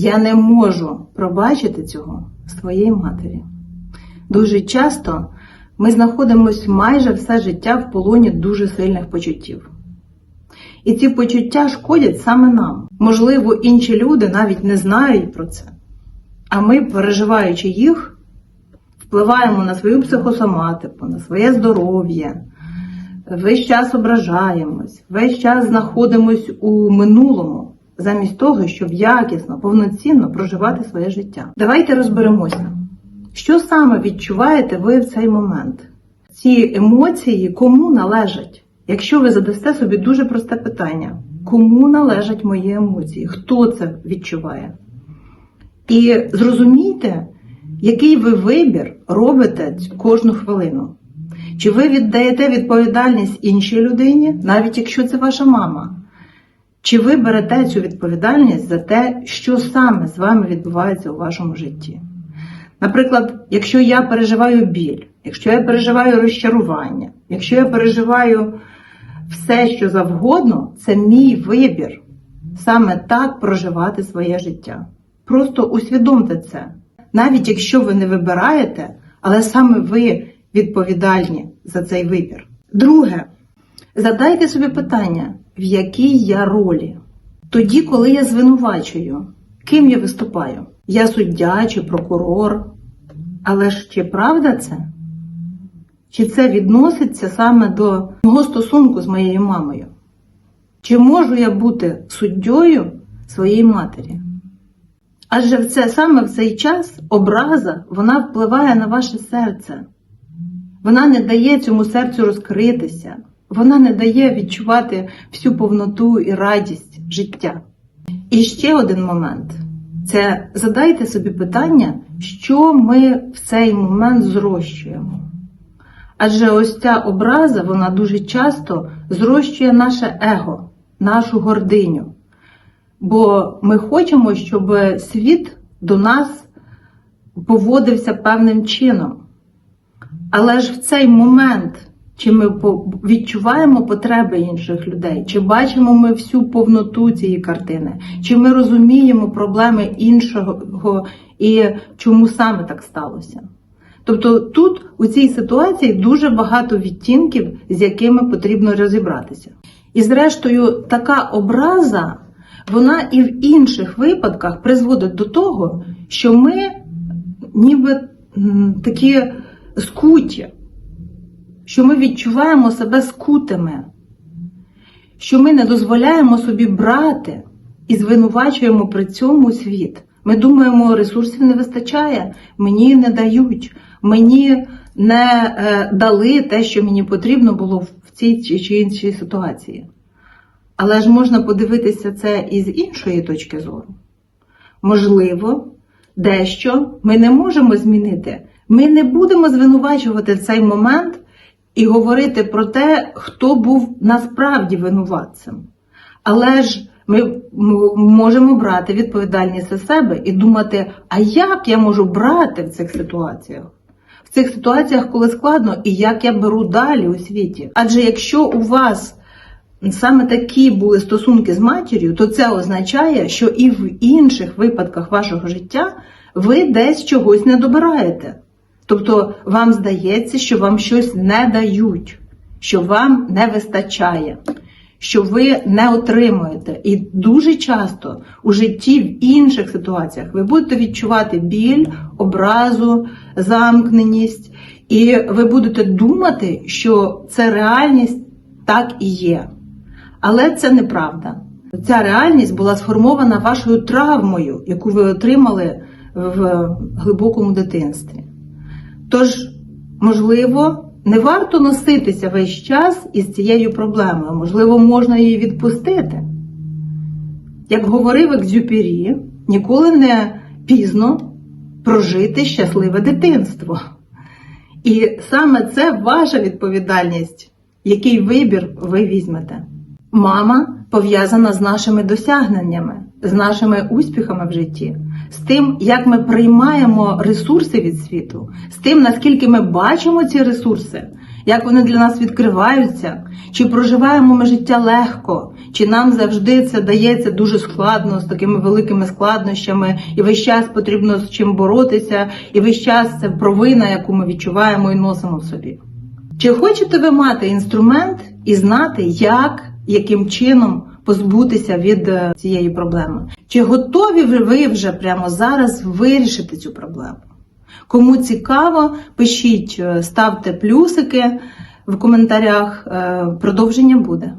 Я не можу пробачити цього своєї матері. Дуже часто ми знаходимося майже все життя в полоні дуже сильних почуттів. І ці почуття шкодять саме нам. Можливо, інші люди навіть не знають про це. А ми, переживаючи їх, впливаємо на свою психосоматику, на своє здоров'я, весь час ображаємось, весь час знаходимось у минулому, замість того, щоб якісно, повноцінно проживати своє життя. Давайте розберемося, що саме відчуваєте ви в цей момент? Ці емоції кому належать? Якщо ви задасте собі дуже просте питання: кому належать мої емоції? Хто це відчуває? І зрозумійте, який ви вибір робите кожну хвилину. Чи ви віддаєте відповідальність іншій людині, навіть якщо це ваша мама? Чи ви берете цю відповідальність за те, що саме з вами відбувається у вашому житті? Наприклад, якщо я переживаю біль, якщо я переживаю розчарування, якщо я переживаю все, що завгодно, це мій вибір саме так проживати своє життя. Просто усвідомте це. Навіть якщо ви не вибираєте, але саме ви відповідальні за цей вибір. Друге, задайте собі питання, в якій я ролі? Тоді, коли я звинувачую, ким я виступаю? Я суддя чи прокурор. Але ж чи правда це? Чи це відноситься саме до мого стосунку з моєю мамою? Чи можу я бути суддєю своєї матері? Адже в це саме в цей час образа вона впливає на ваше серце. Вона не дає цьому серцю розкритися, вона не дає відчувати всю повноту і радість життя. І ще один момент це задайте собі питання, що ми в цей момент зрощуємо. Адже ось ця образа, вона дуже часто зрощує наше его, нашу гординю. Бо ми хочемо, щоб світ до нас поводився певним чином. Але ж в цей момент, чи ми відчуваємо потреби інших людей, чи бачимо ми всю повноту цієї картини, чи ми розуміємо проблеми іншого і чому саме так сталося. Тобто тут у цій ситуації дуже багато відтінків, з якими потрібно розібратися. І зрештою, така образа, вона і в інших випадках призводить до того, що ми ніби такі скуті, що ми відчуваємо себе скутими, що ми не дозволяємо собі брати і звинувачуємо при цьому світ. Ми думаємо, ресурсів не вистачає, мені не дають, мені не е, дали те, що мені потрібно було в цій чи іншій ситуації. Але ж можна подивитися це із іншої точки зору. Можливо, дещо ми не можемо змінити. Ми не будемо звинувачувати цей момент і говорити про те, хто був насправді винуватцем. Але ж ми можемо брати відповідальність за себе і думати, а як я можу брати в цих ситуаціях? В цих ситуаціях, коли складно, і як я беру далі у світі. Адже якщо у вас саме такі були стосунки з матір'ю, то це означає, що і в інших випадках вашого життя ви десь чогось не добираєте. Тобто вам здається, що вам щось не дають, що вам не вистачає, що ви не отримуєте. І дуже часто у житті в інших ситуаціях ви будете відчувати біль, образу, замкненість, і ви будете думати, що це реальність так і є. Але це неправда. Ця реальність була сформована вашою травмою, яку ви отримали в глибокому дитинстві. Тож, можливо, не варто носитися весь час із цією проблемою, можливо, можна її відпустити. Як говорив Екзюпері, ніколи не пізно прожити щасливе дитинство. І саме це ваша відповідальність, який вибір ви візьмете. Мама пов'язана з нашими досягненнями, з нашими успіхами в житті, з тим, як ми приймаємо ресурси від світу, з тим, наскільки ми бачимо ці ресурси, як вони для нас відкриваються, чи проживаємо ми життя легко, чи нам завжди це дається дуже складно з такими великими складнощами, і весь час потрібно з чим боротися, і весь час це провина, яку ми відчуваємо і носимо в собі. Чи хочете ви мати інструмент і знати, як, яким чином позбутися від е, цієї проблеми? Чи готові ви- вже прямо зараз вирішити цю проблему? Кому цікаво, пишіть, е, ставте плюсики в коментарях. Е, Продовження буде.